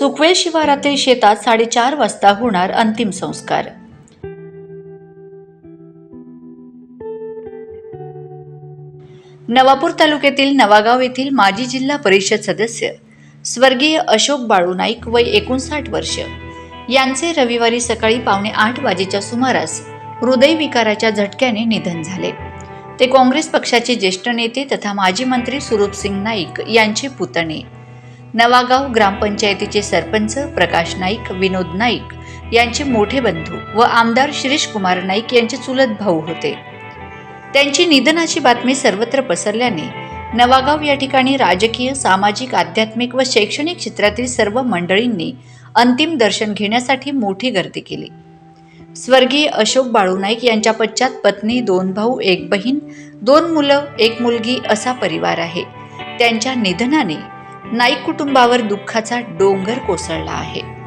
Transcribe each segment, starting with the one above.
सुकवेल शिवारातील शेतात साडेचार वाजता होणार अंतिम संस्कार. नवापूर तालुक्यातील नवागाव येथील माजी जिल्हा परिषद सदस्य स्वर्गीय अशोक बाळू नाईक वय एकोणसाठ वर्ष. यांचे रविवारी सकाळी पावणे आठ वाजेच्या सुमारास हृदयविकाराच्या झटक्याने निधन झाले. ते काँग्रेस पक्षाचे ज्येष्ठ नेते तथा माजी मंत्री सुरूपसिंग नाईक यांचे पुतणे. नवागाव ग्रामपंचायतीचे सरपंच प्रकाश नाईक विनोद नाईक यांचे मोठे बंधू व आमदार शिरीष कुमार नाईक यांचे चुलत भाऊ होते. त्यांची निधनाची बातमी सर्वत्र पसरल्याने नवागाव या ठिकाणी राजकीय सामाजिक आध्यात्मिक व शैक्षणिक क्षेत्रातील सर्व मंडळींनी अंतिम दर्शन घेण्यासाठी मोठी गर्दी केली. स्वर्गीय अशोक बाळू नाईक यांच्या पश्चात पत्नी दोन भाऊ एक बहीण दोन मुलं एक मुलगी असा परिवार आहे. त्यांच्या निधनाने नाईक कुटुंबावर दुःखाचा डोंगर कोसळला आहे.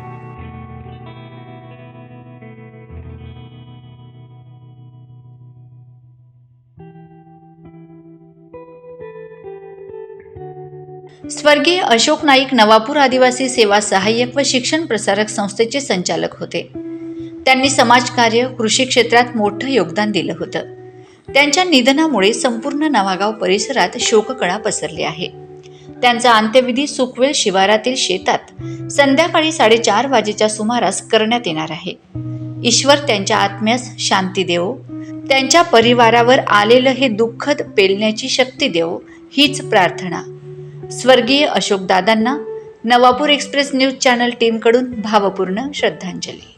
स्वर्गीय अशोक नाईक नवापूर आदिवासी सेवा सहाय्यक व शिक्षण प्रसारक संस्थेचे संचालक होते. त्यांनी समाजकार्य कृषी क्षेत्रात मोठं योगदान दिलं होतं. त्यांच्या निधनामुळे संपूर्ण नवागाव परिसरात शोककळा पसरली आहे. त्यांचा अंत्यविधी सुकवेल शिवारातील शेतात संध्याकाळी साडेचार वाजेच्या सुमारास करण्यात येणार आहे. ईश्वर त्यांच्या आत्म्यास शांती देवो. त्यांच्या परिवारावर आलेलं हे दुःखद पेलण्याची शक्ती देवो हीच प्रार्थना. स्वर्गीय अशोकदादांना नवापूर एक्सप्रेस न्यूज चॅनल टीमकडून भावपूर्ण श्रद्धांजली.